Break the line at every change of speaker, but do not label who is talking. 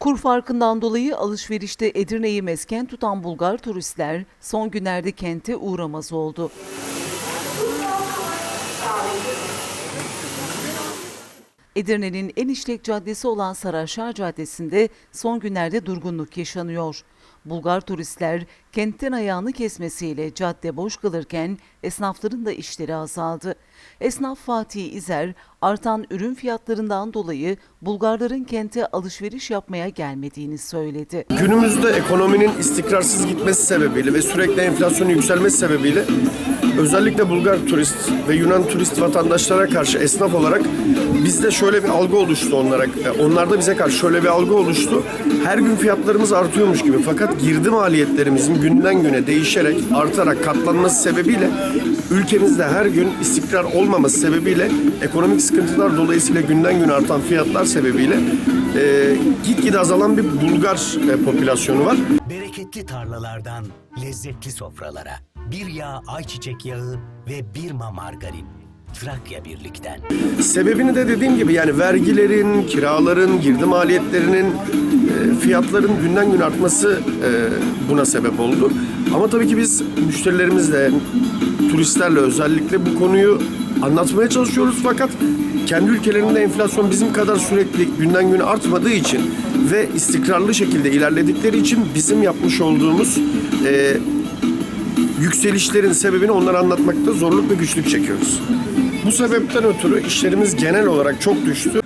Kur farkından dolayı alışverişte Edirne'yi mesken tutan Bulgar turistler son günlerde kente uğramaz oldu. Edirne'nin en işlek caddesi olan Saraşar Caddesi'nde son günlerde durgunluk yaşanıyor. Bulgar turistler kentten ayağını kesmesiyle cadde boş kalırken esnafların da işleri azaldı. Esnaf Fatih İzer, artan ürün fiyatlarından dolayı Bulgarların kente alışveriş yapmaya gelmediğini söyledi.
Günümüzde ekonominin istikrarsız gitmesi sebebiyle ve sürekli enflasyonun yükselmesi sebebiyle özellikle Bulgar turist ve Yunan turist vatandaşlara karşı esnaf olarak bizde şöyle bir algı oluştu onlara. e, Onlarda bize karşı şöyle bir algı oluştu. Her gün fiyatlarımız artıyormuş gibi fakat girdi maliyetlerimizin günden güne değişerek, artarak katlanması sebebiyle ülkemizde her gün istikrar olmaması sebebiyle ekonomik sıkıntılar dolayısıyla günden güne artan fiyatlar sebebiyle e, gitgide azalan bir Bulgar e, popülasyonu var.
Bereketli tarlalardan lezzetli sofralara. Bir yağ ayçiçek yağı ve bir ma margarin. Trakya Birlik'ten.
Sebebini de dediğim gibi yani vergilerin, kiraların, girdi maliyetlerinin, fiyatların günden gün artması e, buna sebep oldu. Ama tabii ki biz müşterilerimizle, turistlerle özellikle bu konuyu anlatmaya çalışıyoruz fakat kendi ülkelerinde enflasyon bizim kadar sürekli günden güne artmadığı için ve istikrarlı şekilde ilerledikleri için bizim yapmış olduğumuz e, yükselişlerin sebebini onlara anlatmakta zorluk ve güçlük çekiyoruz. Bu sebepten ötürü işlerimiz genel olarak çok düştü.